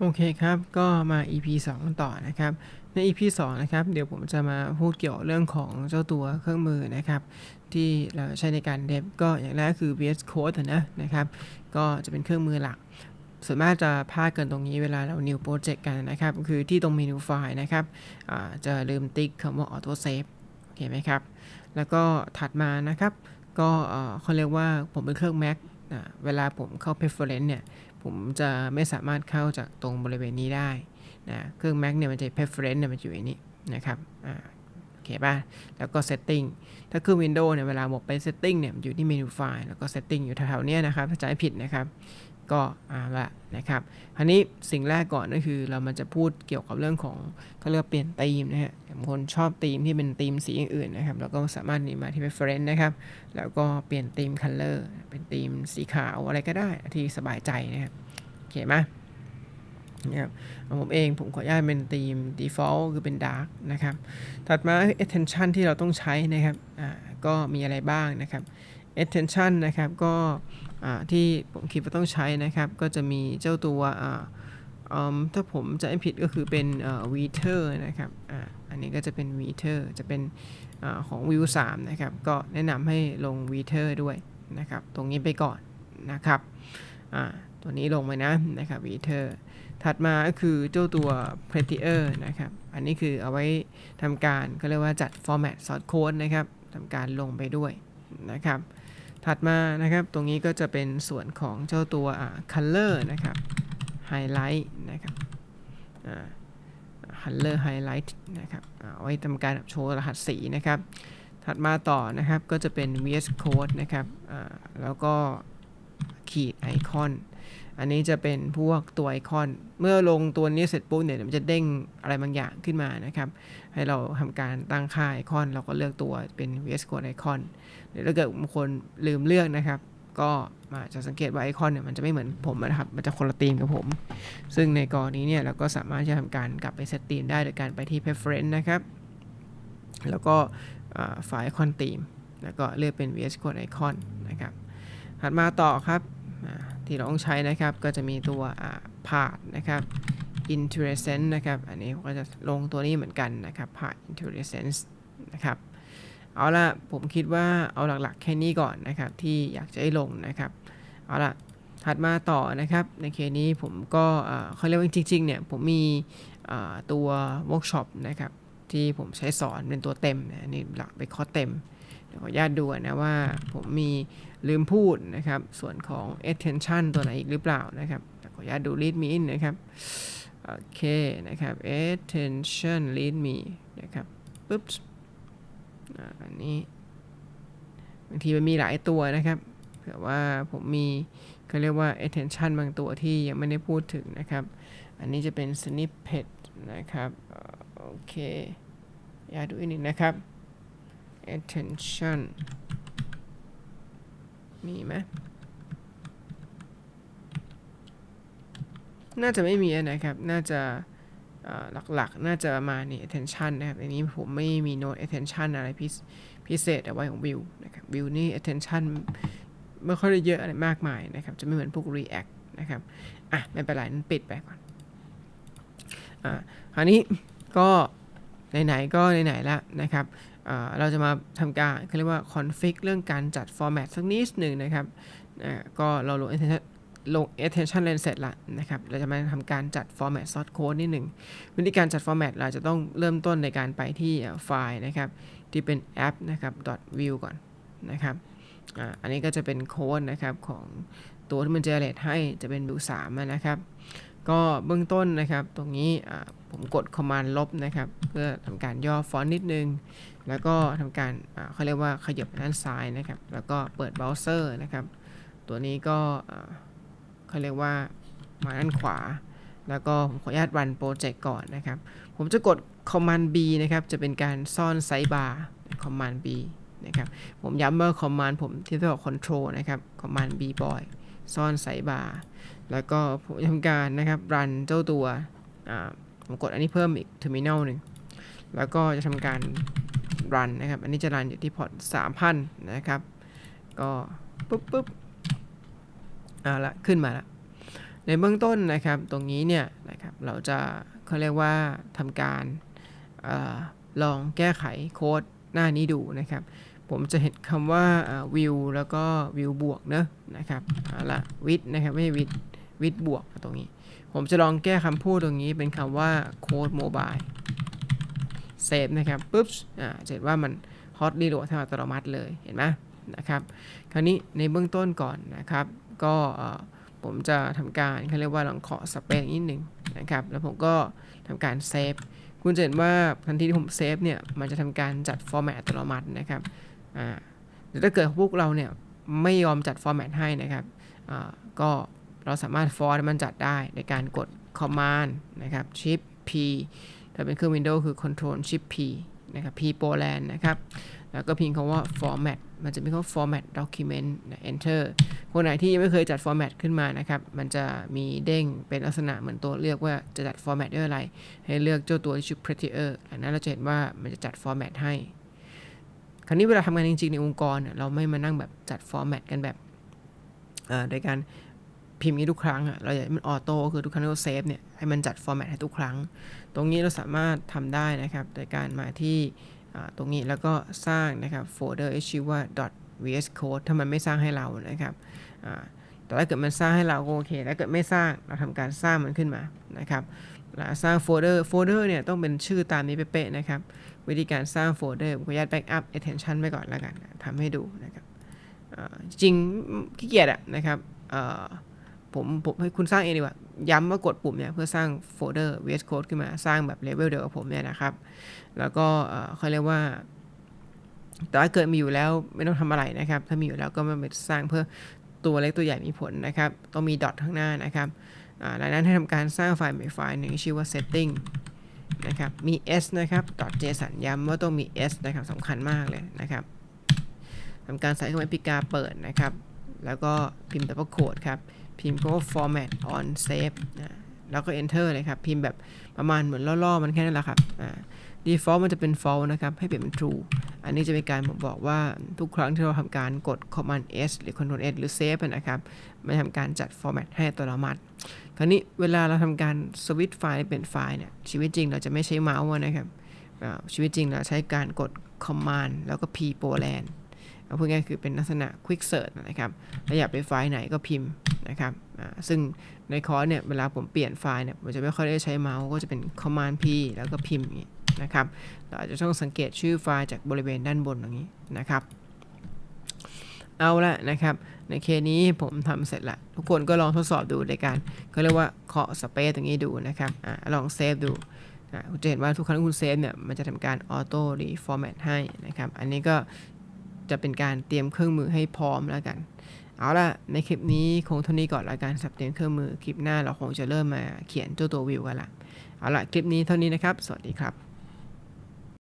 โอเคครับ ก็มา EP 2ต่อนะครับ ใน EP 2นะครับ เดี๋ยวผมจะมาพูดเกี่ยวเรื่องของเจ้าตัวเครื่องมือนะครับ ที่เราใช้ในการเดฟก็อย่างแรกคือ VS Code นะนะครับ ก็จะเป็นเครื่องมือหลัก ส่วนมากจะพลาดเกินตรงนี้เวลาเรา new project กันนะครับ คือที่ตรงเมนูไฟล์นะครับ จะลืมติ๊กคำว่า auto save โอเคไหมครับ แล้วก็ถัดมานะครับ ก็เขาเรียกว่าผมเป็นเครื่อง Mac เวลาผมเข้า preference เนี่ย ผมจะไม่สามารถเข้าจากตรงบริเวณนี้ได้นะเครื่อง Mac เนี่ยมันจะ preference เนี่ยมันอยู่ในนี้นะครับอ่าโอเคป่ะแล้วก็ setting ถ้าเครื่อง Windows เนี่ยเวลาบอกไป setting เนี่ยอยู่ที่เมนูไฟล์แล้วก็ setting อยู่แถวๆนี้นะครับถ้าจำไม่ผิดนะครับ ก็อ่าละนะครับอันนี้สิ่งแรกก่อนก็คือเรามันจะพูดเกี่ยวกับเรื่องของเขาเรียกเปลี่ยนธีมนะฮะบางคนชอบธีมที่เป็นธีมสีอื่นนะครับเราก็สามารถนี่มาที่ preference นะครับ แล้วก็เปลี่ยนธีม color เป็นธีมสีขาวอะไรก็ได้ที่สบายใจนะครับโอเคไหมนะครับผมเองผมขออนุญาตเป็นธีม default คือเป็น dark นะครับ ถัดมา attention ที่เราต้องใช้นะครับ อ่า ก็มีอะไรบ้างนะครับ attention นะครับ ก็ ที่ผมคิดว่าต้องใช้นะครับ ก็จะมีเจ้าตัวถ้าผมจะไม่ผิดก็คือเป็นเอ่อ Weather นะครับออันนี้ก็จะเป็น Weather จะเป็นอของ View 3นะครับ ก็แนะนำให้ลง Weather ด้วยนะครับ ตรงนี้ไปก่อนนะครับตัวนี้ลงไปนะนะครับ Weather ถัดมาก็คือเจ้าตัว p r e t i e r นะครับ อันนี้คือเอาไว้ทำการก็เรียกว่าจัด format source code นะครับทำการลงไปด้วยนะครับ ถัดมานะครับ ตรงนี้ก็จะเป็นส่วนของเจ้าตัว color นะครับ highlight นะครับ color highlight นะครับเอาไว้ทำการโชว์รหัสสีนะครับ ถัดมาต่อนะครับก็จะเป็น VS Code นะครับแล้วก็ขีดไอคอน อันนี้จะเป็นพวกตัวไอคอน เมื่อลงตัวนี้เสร็จปุ๊บเนี่ยมันจะเด้งอะไรบางอย่างขึ้นมานะครับ ให้เราทำการตั้งค่าไอคอน เราก็เลือกตัวเป็น VS Code ไอคอนเดี๋ยวถ้าเกิดบางคนลืมเลือกนะครับ ก็อาจะสังเกตว่าไอคอนเนี่ยมันจะไม่เหมือนผมนะครับ มันจะคนละธีมกับผม ซึ่งในกรณีเนี่ยเราก็สามารถจะทำการกลับไปเซตธีมได้โดยการไปที่ preference นะครับ แล้วก็อ่าไฟล์ไอคอนธีมแล้วก็เลือกเป็น VS Code Icon นะครับ ถัดมาต่อครับ ที่เราต้องใช้นะครับ ก็จะมีตัวพาดนะครับ Interesting นะครับ อันนี้ผมก็จะลงตัวนี้เหมือนกันนะครับพาด Interesting นะครับ เอาละผมคิดว่าเอาหลักๆแค่นี้ก่อนนะครับ ที่อยากจะให้ลงนะครับ เอาละถัดมาต่อนะครับ ในเคสนี้ผมก็เอ่อเขาเรียกว่าจริงๆเนี่ยผมมีอ่อตัวเวิร์กช็อปนะครับ ที่ผมใช้สอนเป็นตัวเต็มนะนี่หลักไปนคอเต็ม ขออนุญาตดูนะว่าผมมีลืมพูดนะครับ ส่วนของ attention ตัวไหนอีกหรือเปล่านะครับขออนุญาตดู read me in นะครับ โอเคนะครับ attention read me นะครับปุ๊บอันนี้บางทีมันมีหลายตัวนะครับเผื่อว่าผมมีเขาเรียกว่า attention บางตัวที่ยังไม่ได้พูดถึงนะครับ อันนี้จะเป็น snippet นะครับเอ่อโอเค อยาดูอีกหนึ่งนะครับ attention มีไหมน่าจะไม่มีนะครับ น่าจะหลักๆ น่าจะมาณนี้ attention นะครับอันนี้ผมไม่มี note attention อะไรพิเศษพิเศษเอาไว้ของ view นะครับ view นี่ attention ไม่ค่อยได้เยอะอะไรมากมายนะครับ จะไม่เหมือนพวก react นะครับ อะ ไม่เป็นไรนั้นปิดไปก่อน อ่าคราวนี้ก็ไหนๆก็ไหนๆแล้วนะครับ เราจะมาทำการเขาเรียกว่า config เรื่องการจัด format สักนิดหนึ่งนะครับก็เราลง attention ลง attention lens เสร็จละนะครับ เราจะมาทำการจัด format source code นิดหนึ่งวิธีการจัด format เราจะต้องเริ่มต้นในการไปที่ไฟล์นะครับ ที่เป็น app นะครับ .view ก่อนนะครับอ,อันนี้ก็จะเป็นโค้ดนะครับของตัวที่มัน generate ให้จะเป็น view 3นะครับ ก็เบื้องต้นนะครับตรงนี้ ผมกด command ลบนะครับ เพื่อทำการย่อฟอนต์นิดนึง แล้วก็ทำการเขาเรียกว่าขยับด้านซ้ายนะครับ แล้วก็เปิดเบราว์เซอร์นะครับ ตัวนี้ก็เขาเรียกว่ามาด้านขวา แล้วก็ผมขออนุญาตรันโปรเจกต์ก่อนนะครับ ผมจะกด command B นะครับ จะเป็นการซ่อนไซบาร์ command B นะครับผมย้ำว่า command ผมที่เรียกว่า control นะครับ command B บ่อยซ่อนไซบาร์ แล้วก็ผมทำการนะครับรันเจ้าตัว ผมกดอันนี้เพิ่มอีก terminal หนึ่งแล้วก็จะทำการรันนะครับ อันนี้จะรันอยู่ที่พอร์ต3,000 นะครับ ก็ปุ๊บปุ๊บเอาละขึ้นมาละในเบื้องต้นนะครับ ตรงนี้เนี่ยนะครับ เราจะเขาเรียกว่าทำการอลองแก้ไขโค้ดหน้านี้ดูนะครับ ผมจะเห็นคำว่าวิวแล้วก็วิวบวกเนอะนะครับเอาละวิดนะครับ ไม่ใช่วิด วิดบวกตรงนี้ ผมจะลองแก้คำพูดตรงนี้เป็นคำว่าโค้ดโมบายเซฟนะครับปุ๊บอ่าจะเห็นว่ามันฮอตรีโหลดให้อัตโนมัติเลยเห็นไหมนะครับ คราวนี้ในเบื้องต้นก่อนนะครับ ก็ผมจะทำการเขาเรียกว่าลองขอสเปซนิดหนึ่งนะครับ แล้วผมก็ทำการเซฟคุณจะเห็นว่าทันทีที่ผมเซฟเนี่ยมันจะทำการจัดฟอร์แมตอัตโนมัตินะครับอ่าถ้าเกิดพวกเราเนี่ยไม่ยอมจัดฟอร์แมตให้นะครับอ่าก็ เราสามารถฟอร์มันจัดได้ในการกด command นะครับ shift p ถ้าเป็นเครื่อง Windows คือ control shift p นะครับ p Poland นะครับ แล้วก็พิมพ์คำว่า format มันจะมีคำว่า format document นะ enter คนไหนที่ยังไม่เคยจัด format ขึ้นมานะครับ มันจะมีเด้งเป็นลักษณะเหมือนตัวเลือกว่าจะจัด format ด้วยอะไร ให้เลือกเจ้าตัวที่ชื่อ prettier อันนั้นเราจะเห็นว่ามันจะจัด format ให้ คราวนี้เวลาทำงานจริงๆ ในองค์กรเนี่ยเราไม่มานั่งแบบจัด format กันแบบโดยการ พิมพ์นี้ทุกครั้งอะเราอยากให้มันออโต้คือทุกครั้งที่เราเซฟเนี่ยให้มันจัด format ให้ทุกครั้ง ตรงนี้เราสามารถทำได้นะครับโดยการมาที่ตรงนี้แล้วก็สร้างนะครับโฟลเดอร์ชื่อว่า .vs code ถ้ามันไม่สร้างให้เรานะครับแต่ถ้าเกิดมันสร้างให้เราก็โอเคถ้าเกิดไม่สร้างเราทำการสร้างมันขึ้นมานะครับสร้างโฟลเดอร์โฟลเดอร์เนี่ยต้องเป็นชื่อตามนี้เป๊ะๆนะครับวิธีการสร้างโฟลเดอร์ผมขออนุญาต backup attention ไปก่อนแล้วกันทำให้ดูนะครับจริงขี้เกียจอะนะครับ ผมผมให้คุณสร้างเองดีกว่า ย้ำว่ากดปุ่มเนี่ยเพื่อสร้างโฟลเดอร์ VS Code ขึ้นมาสร้างแบบเลเวลเดียวกับผมเนี่ยนะครับ แล้วก็เขาเรียกว่าแต่ถ้าเกิดมีอยู่แล้วไม่ต้องทำอะไรนะครับ ถ้ามีอยู่แล้วก็ไม่ไปสร้างเพื่อตัวเล็กตัวใหญ่มีผลนะครับ ต้องมีดอทข้างหน้านะครับอ่าดังนั้นให้ทำการสร้างไฟล์ใหม่ไฟล์หนึ่งชื่อว่า setting นะครับ มี s นะครับ .json ย้ำว่าต้องมี s นะครับสำคัญมากเลยนะครับทำการใส่เข้าไปพิกาเปิดนะครับ แล้วก็พิมพ์ double quote ครับ พิมพ์คำว่า format on save นะแล้วก็ enter เลยครับ พิมพ์แบบประมาณเหมือนล่อๆ มันแค่นั้นแหละครับ อ่า default มันจะเป็น false นะครับ ให้เปลี่ยนเป็น true อันนี้จะเป็นการผมบอกว่าทุกครั้งที่เราทำการกด command s หรือ control s หรือ save นะครับ มันทำการจัด format ให้อัตโนมัติ คราวนี้เวลาเราทำการ switch ไฟล์เป็นไฟล์เนี่ย ชีวิตจริงเราจะไม่ใช้เมาส์นะครับ ชีวิตจริงเราใช้การกด command แล้วก็ p poland เอาพูดง่ายคือเป็นลักษณะ quick search นะครับเราอยากไปไฟล์ไหนก็พิมพ์นะครับอ่าซึ่งในคอร์สเนี่ยเวลาผมเปลี่ยนไฟล์เนี่ยผมจะไม่ค่อยได้ใช้เมาส์ก็จะเป็น command p แล้วก็พิมพ์อย่างนี้นะครับเราอาจจะต้องสังเกตชื่อไฟล์จากบริเวณด้านบนอย่างนี้นะครับ เอาละนะครับ ในเคสนี้ผมทำเสร็จละ ทุกคนก็ลองทดสอบดูในการเขาเรียกว่าเคาะสเปซตรงนี้ดูนะครับอ่าลองเซฟดูอ่าคุณจะเห็นว่าทุกครั้งที่คุณเซฟเนี่ยมันจะทำการออโต้รีฟอร์แมตให้นะครับ อันนี้ก็ จะเป็นการเตรียมเครื่องมือให้พร้อมแล้วกัน เอาล่ะ ในคลิปนี้คงเท่านี้ก่อนละกันสับเตรียมเครื่องมือ คลิปหน้าเราคงจะเริ่มมาเขียนเจ้าตัววิวกันละเอาล่ะ คลิปนี้เท่านี้นะครับ สวัสดีครับ